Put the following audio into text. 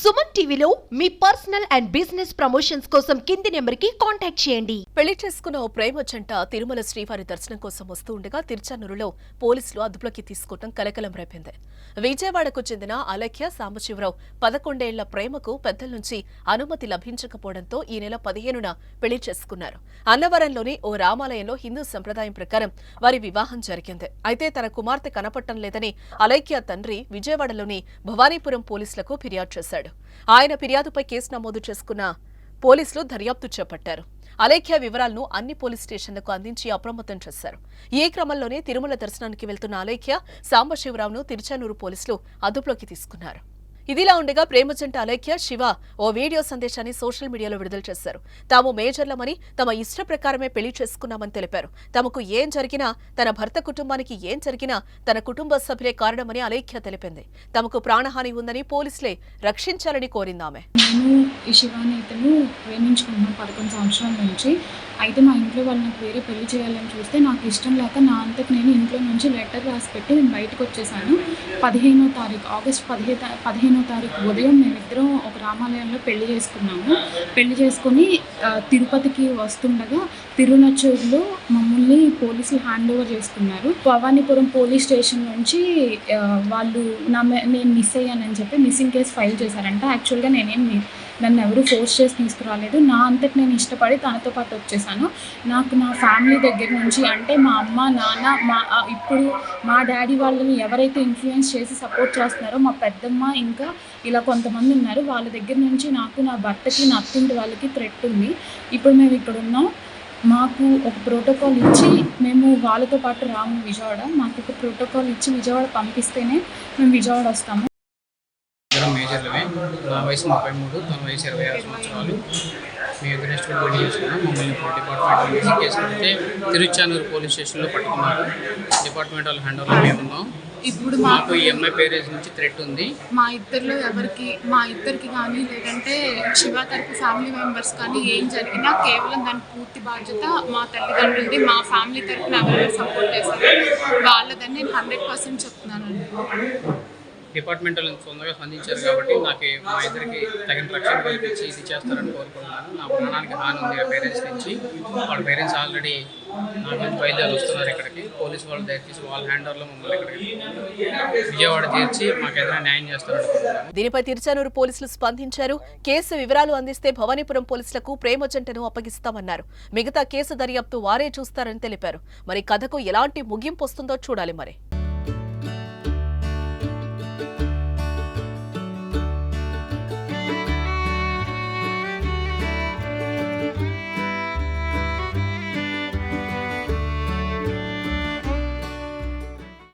సుమన్ టీవీలో మీ personal and business promotions కోసం కింది నెంబర్కి కాంటాక్ట్ చేయండి. పెళ్ళి చేసుకున్న ఓ ప్రేమ జంట తిరుమల శ్రీవారి దర్శనం కోసం వస్తూ ఉండగా తిరుచానూరులో పోలీసులు అదుపులోకి తీసుకోవడం కలకలం రేపింది. విజయవాడకు చెందిన అలఖ్య సాంబశివరావు పదకొండేళ్ళ ప్రేమకు పెద్దల నుంచి అనుమతి లభించకపోవడంతో ఈ నెల పదిహేనున పెళ్ళి చేసుకున్నారు. అన్నవరంలోని ఓ రామాలయంలో హిందూ సంప్రదాయం ప్రకారం వారి వివాహం జరిగింది. అయితే తన కుమార్తె కనపడటం లేదని అలఖ్య తండ్రి విజయవాడలోని భవానీపురం పోలీసులకు ఫిర్యాదు చేశాడు. ఆయన ఫిర్యాదుపై కేసు నమోదు చేసుకున్న పోలీసులు దర్యాప్తు చేపట్టారు. అలేఖ్య వివరాలను అన్ని పోలీస్ స్టేషన్లకు అందించి అప్రమత్తం చేశారు. ఈ క్రమంలోనే తిరుమల దర్శనానికి వెళ్తున్న అలేఖ్య సాంబశివరావును తిరుచానూరు పోలీసులు అదుపులోకి తీసుకున్నారు. ఇదిలా ఉండగా ప్రేమ జంట అలేఖ్య శివ ఓ వీడియో సందేశాన్ని సోషల్ మీడియాలో విడుదల చేశారు. తాము మేజర్లమని తమ ఇష్ట ప్రకారమే పెళ్ళి చేసుకున్నామని తెలిపారు. తమకు ఏం జరిగినా తన భర్త కుటుంబానికి ఏం జరిగినా తన కుటుంబ సభ్యులే కారణమని అలేఖ్య తెలిపింది. తమకు ప్రాణహాని ఉందని పోలీసులే రక్షించాలని కోరిందామె. ఈ పదకొండు సంవత్సరాల నుంచి. అయితే మా ఇంట్లో వాళ్ళు నాకు వేరే పెళ్ళి చేయాలని చూస్తే నాకు ఇష్టం లేక నా అంతకు నేను ఇంట్లో నుంచి లెటర్ రాసి పెట్టి నేను బయటకు వచ్చేసాను. పదిహేనో తారీఖు ఆగస్ట్ పదిహేను పదిహేను తారీఖు ఉదయం మేమిద్దరం ఒక రామాలయంలో పెళ్ళి చేసుకున్నాము. పెళ్ళి చేసుకుని తిరుపతికి వస్తుండగా తిరునచ్చూరులో మమ్మల్ని పోలీసులు హ్యాండ్ ఓవర్ చేసుకున్నారు. భవానీపురం పోలీస్ స్టేషన్ నుంచి వాళ్ళు నా నేను మిస్ అయ్యానని చెప్పి మిస్సింగ్ కేసు ఫైల్ చేశారంట. యాక్చువల్గా నేనేం నన్ను ఎవరు ఫోర్స్ చేసి తీసుకురాలేదు. నా అంతటి నేను ఇష్టపడి తనతో పాటు వచ్చేసాను. నాకు నా ఫ్యామిలీ దగ్గర నుంచి అంటే మా అమ్మ నాన్న మా ఇప్పుడు మా డాడీ వాళ్ళని ఎవరైతే ఇన్ఫ్లుయెన్స్ చేసి సపోర్ట్ చేస్తున్నారో మా పెద్దమ్మ ఇంకా ఇలా కొంతమంది ఉన్నారు. వాళ్ళ దగ్గర నుంచి నాకు నా భర్తకి నా అత్తింటి వాళ్ళకి థ్రెట్ ఉంది. ఇప్పుడు మేము ఇక్కడ ఉన్నాం. మాకు ఒక ప్రోటోకాల్ ఇచ్చి మేము వాళ్ళతో పాటు రాము విజయవాడ. మాకు ఒక ప్రోటోకాల్ ఇచ్చి విజయవాడ పంపిస్తేనే మేము విజయవాడ వస్తాము. ఇద్దరం మేజర్లమే నా వయసు ముప్పై మూడు తన వయసు ఇరవై ఆరు సంవత్సరాలు. ఇద్దరు ఇష్టపడి పెళ్ళి చేసుకున్నాం మమ్మల్ని డిపార్ట్మెంట్ నుంచి కేసు పెడితే తిరుచానూరు పోలీస్ స్టేషన్లో పట్టుకున్నారు. డిపార్ట్మెంట్ వాళ్ళు హ్యాండ్ ఓవర్లో మేము ఉన్నాం. ఇప్పుడు మాకు ఈ అమ్మాయి పేరేజ్ నుంచి థ్రెట్ ఉంది. మా ఇద్దరిలో ఎవరికి మా ఇద్దరికి కానీ లేదంటే శివ తరపు ఫ్యామిలీ మెంబర్స్ కానీ ఏం జరిగినా కేవలం దాని పూర్తి బాధ్యత మా తల్లిదండ్రులది మా ఫ్యామిలీ తరపున ఎవరైనా సపోర్ట్ చేస్తారు. వాళ్ళదని నేను హండ్రెడ్ పర్సెంట్ చెప్తున్నానండి. డిపార్ట్మెంట్ వాళ్ళు తొందరగా స్పందించారు కాబట్టి నాకు మా ఇద్దరికి తగిన రక్షణ కల్పించి ఇది చేస్తారని కోరుకుంటున్నాను. నా ప్రాణానికి హాని ఉంది పేరెంట్స్ నుంచి. వాళ్ళ పేరెంట్స్ ఆల్రెడీ నా మీద బయలుదేరి వస్తున్నారు ఇక్కడికి. పోలీసు వాళ్ళు దయచేసి వాళ్ళ హ్యాండ్ ఓవర్లో మమ్మల్ని ఇక్కడికి విజయవాడ తీర్చి మాకు ఏదైనా న్యాయం చేస్తారనుకుంటున్నాను దీనిపై తిరుచానూరు పోలీసులు స్పందించారు. కేసు వివరాలు అందిస్తే భవానీపురం పోలీసులకు ప్రేమ జంటను అప్పగిస్తామన్నారు. మిగతా కేసు దర్యాప్తు వారే చూస్తారని తెలిపారు. మరి కథకు ఎలాంటి ముగింపు వస్తుందో చూడాలి మరి.